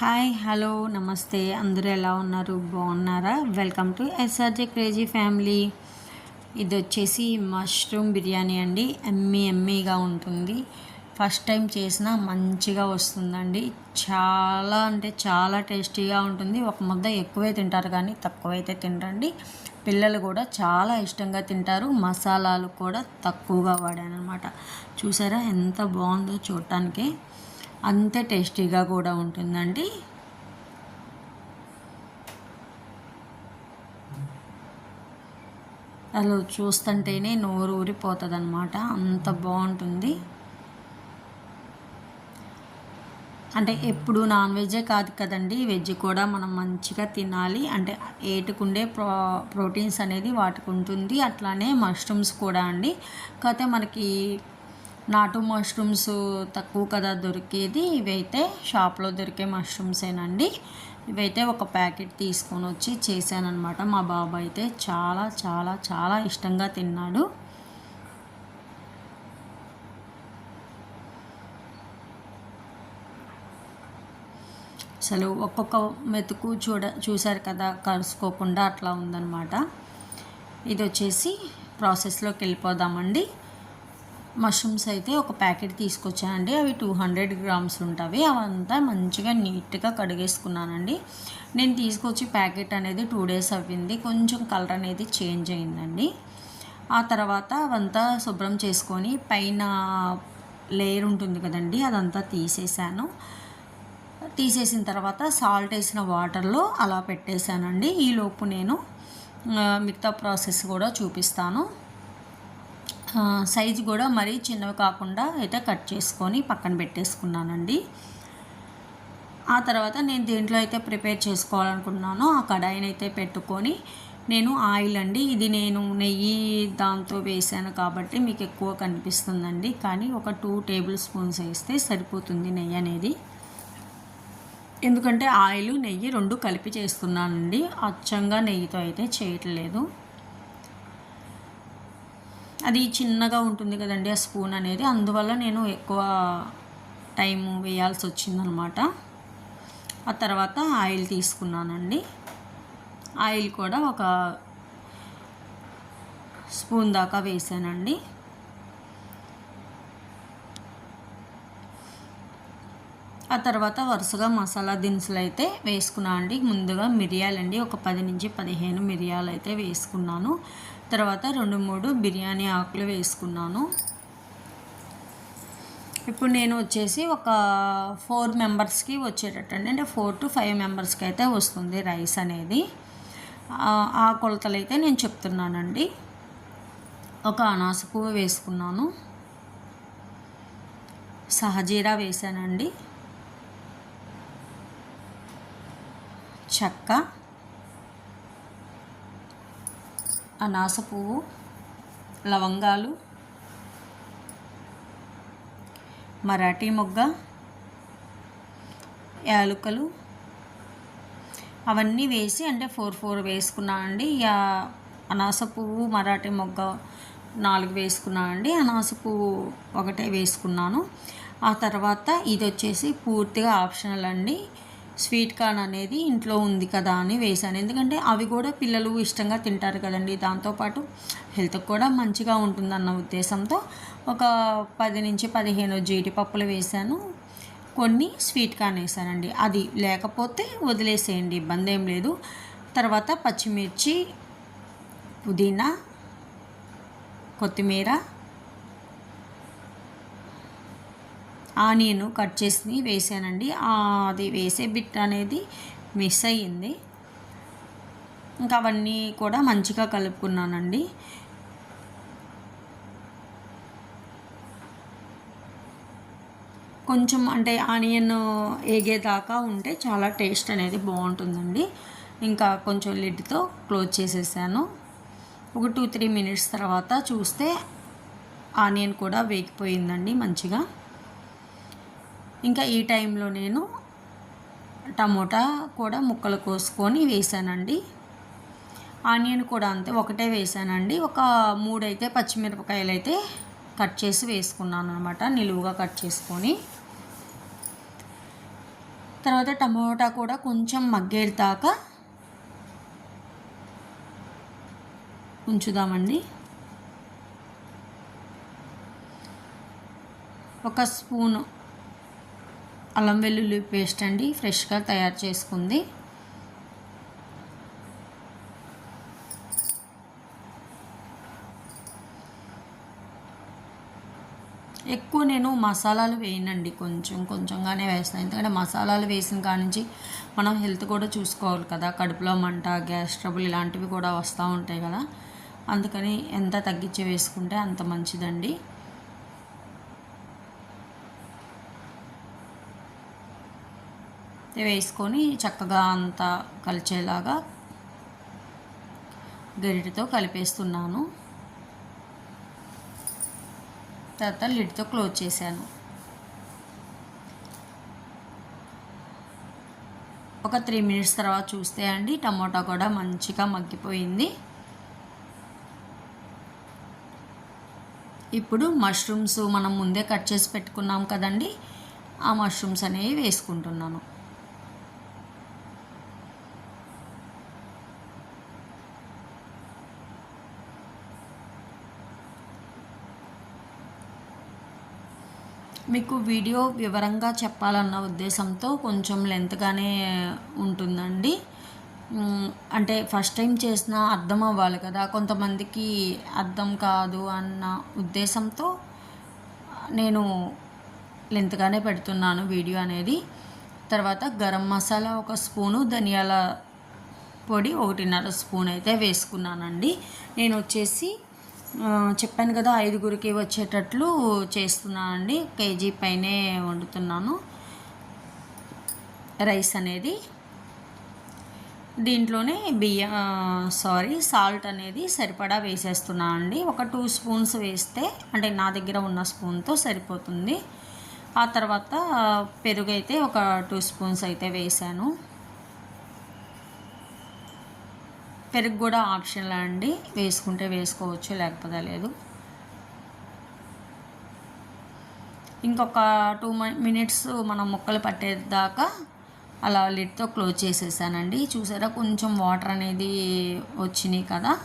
Hi hello నమస్తే. అందరూ ఎలా ఉన్నారు? బాగున్నారా? Welcome to SRJ crazy family ఇది వచ్చేసి మష్రూమ్ బిర్యానీ అండి. ఎమ్మీ ఎమ్మీగా ఉంటుంది. ఫస్ట్ టైం చేసినా మంచిగా వస్తుందండి. చాలా అంటే చాలా టేస్టీగా ఉంటుంది. ఒక ముద్ద ఎక్కువే తింటారు కానీ తక్కువైతే తినరండి. పిల్లలు కూడా చాలా ఇష్టంగా తింటారు. మసాలాలు కూడా తక్కువగా వాడాను అనమాట చూసారా ఎంత బాగుందో చూడటానికి. అంతే టేస్టీగా కూడా ఉంటుందండి. అలా చూస్తుంటేనే నోరు ఊరిపోతుంది అనమాట అంత బాగుంటుంది. అంటే ఎప్పుడు నాన్ వెజ్జే కాదు కదండి. వెజ్ కూడా మనం మంచిగా తినాలి. అంటే ఏటుకుండే ప్రో ప్రోటీన్స్ అనేది వాటికి ఉంటుంది అట్లానే మష్రూమ్స్ కూడా అండి. కాకపోతే మనకి నాటు మష్రూమ్స్ తక్కువ కదా దొరికేది. ఇవైతే షాప్లో దొరికే మష్రూమ్సేనండి ఇవైతే ఒక ప్యాకెట్ తీసుకొని వచ్చి చేశానమాట మా బాబు అయితే చాలా చాలా చాలా ఇష్టంగా తిన్నాడు. అసలు ఒక్కొక్క మెతుకు చూడ చూశారు కదా కలుసుకోకుండా అట్లా ఉందన్నమాట. ఇది వచ్చేసి ప్రాసెస్లోకి వెళ్ళిపోదామండి. మష్రూమ్స్ అయితే ఒక ప్యాకెట్ తీసుకొచ్చానండి. అవి టూ హండ్రెడ్ గ్రామ్స్ ఉంటాయి అవంతా మంచిగా నీట్గా కడిగేసుకున్నానండి. నేను తీసుకొచ్చి ప్యాకెట్ అనేది టూ డేస్ అవ్వింది కొంచెం కలర్ అనేది చేంజ్ అయిందండి. ఆ తర్వాత అవంతా శుభ్రం చేసుకొని పైన లేయర్ ఉంటుంది కదండి అదంతా తీసేసాను. తీసేసిన తర్వాత సాల్ట్ వేసిన వాటర్లో అలా పెట్టేశానండి. ఈలోపు నేను మిగతా ప్రాసెస్ కూడా చూపిస్తాను. సైజు కూడా మరీ చిన్నవి కాకుండా అయితే కట్ చేసుకొని పక్కన పెట్టేసుకున్నానండి. ఆ తర్వాత నేను దేంట్లో అయితే ప్రిపేర్ చేసుకోవాలనుకున్నానో ఆ కడాయిని అయితే పెట్టుకొని నేను ఆయిల్ అండి. ఇది నేను నెయ్యి దాంతో వేసాను కాబట్టి మీకు ఎక్కువ కనిపిస్తుందండి. కానీ ఒక టూ టేబుల్ స్పూన్స్ వేస్తే సరిపోతుంది నెయ్యి అనేది. ఎందుకంటే ఆయిల్ నెయ్యి రెండు కలిపి చేస్తున్నానండి. అచ్చంగా నెయ్యితో అయితే చేయట్లేదు. అది చిన్నగా ఉంటుంది కదండి ఆ స్పూన్ అనేది. అందువల్ల నేను ఎక్కువ టైం వేయాల్సి వచ్చిందనమాట. ఆ తర్వాత ఆయిల్ తీసుకున్నానండి. ఆయిల్ కూడా ఒక స్పూన్ దాకా వేసానండి. ఆ తర్వాత వరుసగా మసాలా దినుసులు అయితే వేసుకున్నాను అండి. ముందుగా మిరియాలండి. ఒక పది నుంచి పదిహేను మిరియాలు అయితే వేసుకున్నాను. తర్వాత రెండు మూడు బిర్యానీ ఆకులు వేసుకున్నాను. ఇప్పుడు నేను వచ్చేసి ఒక ఫోర్ మెంబర్స్కి వచ్చేటట్టు అండి అంటే ఫోర్ టు ఫైవ్ మెంబర్స్కి అయితే వస్తుంది రైస్ అనేది. ఆ కొలతలు అయితే నేను చెప్తున్నానండి. ఒక అనాస పువ్వు వేసుకున్నాను. సహజీరా వేసానండి. చెక్క అనాస పువ్వు లవంగాలు మరాఠీ మొగ్గ యాలుకలు అవన్నీ వేసి అంటే ఫోర్ ఫోర్ వేసుకున్నానండి అండి. అనాస పువ్వు మరాఠీ మొగ్గ నాలుగు వేసుకున్నాను అండి. అనాస పువ్వు ఒకటే వేసుకున్నాను. ఆ తర్వాత ఇది వచ్చేసి పూర్తిగా ఆప్షనల్ అండి. స్వీట్ కార్న్ అనేది ఇంట్లో ఉంది కదా అని వేశాను. ఎందుకంటే అవి కూడా పిల్లలు ఇష్టంగా తింటారు కదండి. దాంతోపాటు హెల్త్కి కూడా మంచిగా ఉంటుందన్న ఉద్దేశంతో ఒక పది నుంచి పదిహేను జీడిపప్పులు వేశాను. కొన్ని స్వీట్ కార్న్ వేసానండి అది లేకపోతే వదిలేసేయండి ఇబ్బంది ఏం లేదు. తర్వాత పచ్చిమిర్చి పుదీనా కొత్తిమీర ఆనియన్ కట్ చేసి వేసానండి. అది వేసే బిట్ అనేది మిస్ అయ్యింది. ఇంకా అవన్నీ కూడా మంచిగా కలుపుకున్నానండి. కొంచెం అంటే ఆనియన్ ఏగేదాకా ఉంటే చాలా టేస్ట్ అనేది బాగుంటుందండి. ఇంకా కొంచెం లిడ్తో క్లోజ్ చేసేసాను. ఒక టూ త్రీ మినిట్స్ తర్వాత చూస్తే ఆనియన్ కూడా వేగిపోయిందండి మంచిగా. ఇంకా ఈ టైంలో నేను టమోటా కూడా ముక్కలు కోసుకొని వేసానండి. ఆనియన్ కూడా అంతే ఒకటే వేసానండి. ఒక మూడైతే పచ్చిమిరపకాయలు అయితే కట్ చేసి వేసుకున్నాను అనమాట నిలువుగా కట్ చేసుకొని. తర్వాత టమోటా కూడా కొంచెం మగ్గేదాకా ఉంచుదామండి. ఒక స్పూను అల్లం వెల్లుల్లి పేస్ట్ అండి ఫ్రెష్గా తయారు చేసుకుంది. ఎక్కువ నేను మసాలాలు వేయనండి కొంచెం కొంచెంగానే వేస్తాను ఎందుకంటే మసాలాలు వేసిన కాడి నుంచి మనం హెల్త్ కూడా చూసుకోవాలి కదా. కడుపులో మంట గ్యాస్ ట్రబుల్ ఇలాంటివి కూడా వస్తూ ఉంటాయి కదా. అందుకని ఎంత తగ్గించి వేసుకుంటే అంత మంచిదండి. వేసుకొని చక్కగా అంతా కలిచేలాగా గరిటతో కలిపేస్తున్నాను. తర్వాత లిడ్తో క్లోజ్ చేశాను. ఒక త్రీ మినిట్స్ తర్వాత చూస్తే అండి టమోటా కూడా మంచిగా మగ్గిపోయింది. ఇప్పుడు మష్రూమ్స్ మనం ముందే కట్ చేసి పెట్టుకున్నాం కదండి ఆ మష్రూమ్స్ అనేవి వేసుకుంటున్నాను. మీకు వీడియో వివరంగా చెప్పాలన్న ఉద్దేశంతో కొంచెం లెంత్గానే ఉంటుందండి. అంటే ఫస్ట్ టైం చేసినా అర్థం అవ్వాలి కదా. కొంతమందికి అర్థం కాదు అన్న ఉద్దేశంతో నేను లెంత్గానే పెడుతున్నాను వీడియో అనేది. తర్వాత గరం మసాలా ఒక స్పూను ధనియాల పొడి ఒకటిన్నర స్పూన్ అయితే వేసుకున్నానండి. నేను వచ్చేసి చెప్పాను కదా ఐదుగురికి వచ్చేటట్లు చేస్తున్నానండి. కేజీ పైనే వండుతున్నాను. రైస్ అనేది. దీంట్లోనే బియ్యం సారీ సాల్ట్ అనేది సరిపడా వేసేస్తున్నాను అండి ఒక టూ స్పూన్స్ వేస్తే అంటే నా దగ్గర ఉన్న స్పూన్తో సరిపోతుంది. ఆ తర్వాత పెరుగు అయితే ఒక టూ స్పూన్స్ అయితే వేసాను పెరుగు కూడా ఆప్షన్లా అండి. వేసుకుంటే వేసుకోవచ్చు లేకపోతే లేదు. ఇంకొక టూ మినిట్స్ మనం ముక్కలు పట్టేదాకా అలా లిడ్తో క్లోజ్ చేసేసానండి. చూసారా? కొంచెం వాటర్ అనేది వచ్చినాయి కదా.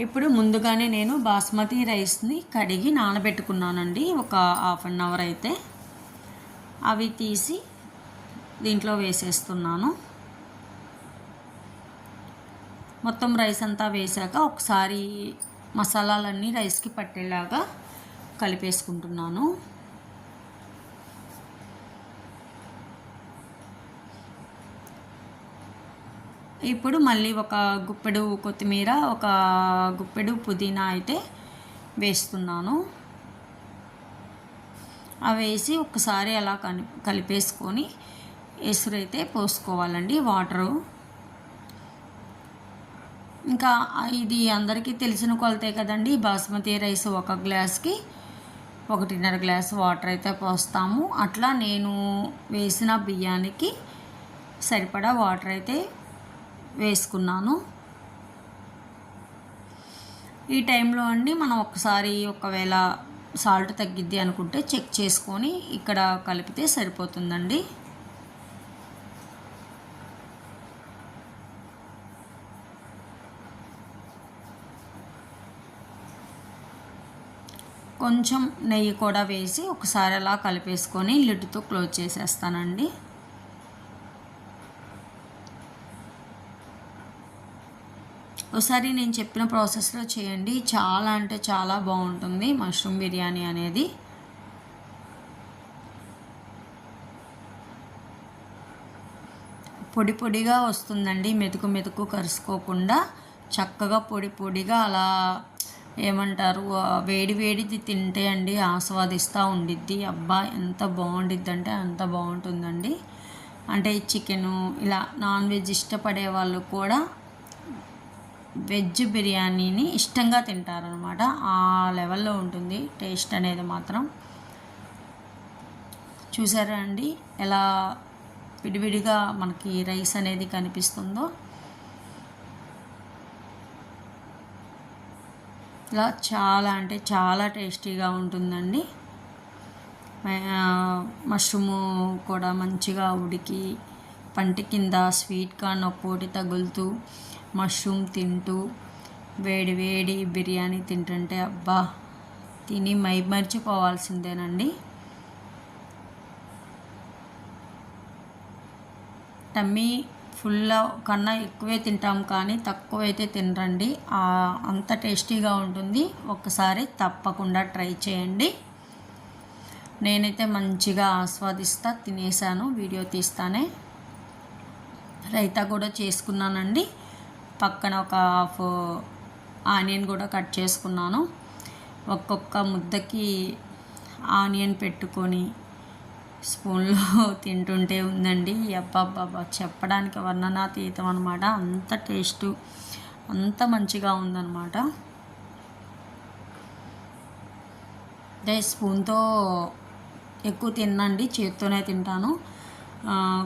ఇప్పుడు ముందుగానే నేను బాస్మతి రైస్ని కడిగి నానబెట్టుకున్నానండి. ఒక హాఫ్ అన్ అవర్ అయితే. అవి తీసి దీంట్లో వేసేస్తున్నాను. మొత్తం రైస్ అంతా వేసాక ఒకసారి మసాలాలన్నీ రైస్కి పట్టేలాగా కలిపేసుకుంటున్నాను. ఇప్పుడు మళ్ళీ ఒక గుప్పెడు కొత్తిమీర ఒక గుప్పెడు పుదీనా అయితే వేస్తున్నాను. అవి వేసి ఒకసారి అలా కలిపేసుకొని ఎసురైతే పోసుకోవాలండి వాటరు. ఇంకా ఇది అందరికీ తెలిసిన కొలతే కదండి బాస్మతి రైస్ ఒక గ్లాస్కి ఒకటిన్నర గ్లాస్ వాటర్ అయితే పోస్తాము. అట్లా నేను వేసిన బియ్యానికి సరిపడా వాటర్ అయితే వేసుకున్నాను. ఈ టైంలో అండి మనం ఒకసారి ఒకవేళ సాల్ట్ తగ్గిద్ది అనుకుంటే చెక్ చేసుకొని ఇక్కడ కలిపితే సరిపోతుందండి. కొంచెం నెయ్యి కూడా వేసి ఒకసారి అలా కలిపేసుకొని లిడ్తో క్లోజ్ చేసేస్తానండి. ఒకసారి నేను చెప్పిన ప్రాసెస్లో చేయండి. చాలా అంటే చాలా బాగుంటుంది మష్రూమ్ బిర్యానీ అనేది. పొడి పొడిగా వస్తుందండి. మెతుకు మెతుకు కరుసుకోకుండా చక్కగా పొడి పొడిగా అలా ఏమంటారు వేడి వేడిది తింటే అండి ఆస్వాదిస్తూ ఉండిద్ది. అబ్బా ఎంత బాగుండిద్ది అంటే అంత బాగుంటుందండి. అంటే చికెను ఇలా నాన్ వెజ్ ఇష్టపడే వాళ్ళు కూడా వెజ్ బిర్యానీని ఇష్టంగా తింటారనమాట ఆ లెవెల్లో ఉంటుంది టేస్ట్ అనేది మాత్రం. చూసారా అండి ఎలా విడివిడిగా మనకి రైస్ అనేది కనిపిస్తుందో. ఇలా చాలా అంటే చాలా టేస్టీగా ఉంటుందండి. మష్రూము కూడా మంచిగా ఉడికి పంటి కింద స్వీట్ కార్న్ ఒక్కోటి తగులుతూ మష్రూమ్ తింటూ వేడి వేడి బిర్యానీ తింటుంటే అబ్బా తిని మై మర్చిపోవాల్సిందేనండి. టమ్మీ ఫుల్ కన్నా ఎక్కువే తింటాం కానీ తక్కువైతే తినరండి. అంత టేస్టీగా ఉంటుంది. ఒక్కసారి తప్పకుండా ట్రై చేయండి. నేనైతే మంచిగా ఆస్వాదిస్తా తినేసాను వీడియో తీస్తానే. రైతా కూడా చేసుకున్నానండి. పక్కన ఒక హాఫ్ ఆనియన్ కూడా కట్ చేసుకున్నాను. ఒక్కొక్క ముద్దకి ఆనియన్ పెట్టుకొని స్పూన్లో తింటుంటే ఉందండి. అబ్బాబ్బాబ్బా! చెప్పడానికి వర్ణనాతీతం అనమాట అంత టేస్ట్ అంత మంచిగా ఉందన్నమాట. అంటే స్పూన్తో ఎక్కువ తినండి చేత్తోనే తింటాను.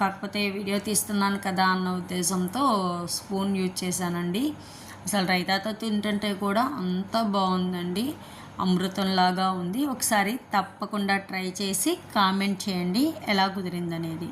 కాకపోతే వీడియో తీస్తున్నాను కదా అన్న ఉద్దేశంతో స్పూన్ యూజ్ చేశానండి. అసలు రైతాతో తింటుంటే కూడా అంత బాగుందండి. అమృతంలాగా ఉంది. ఒకసారి తప్పకుండా ట్రై చేసి కామెంట్ చేయండి. ఎలా కుదిరిందనేది.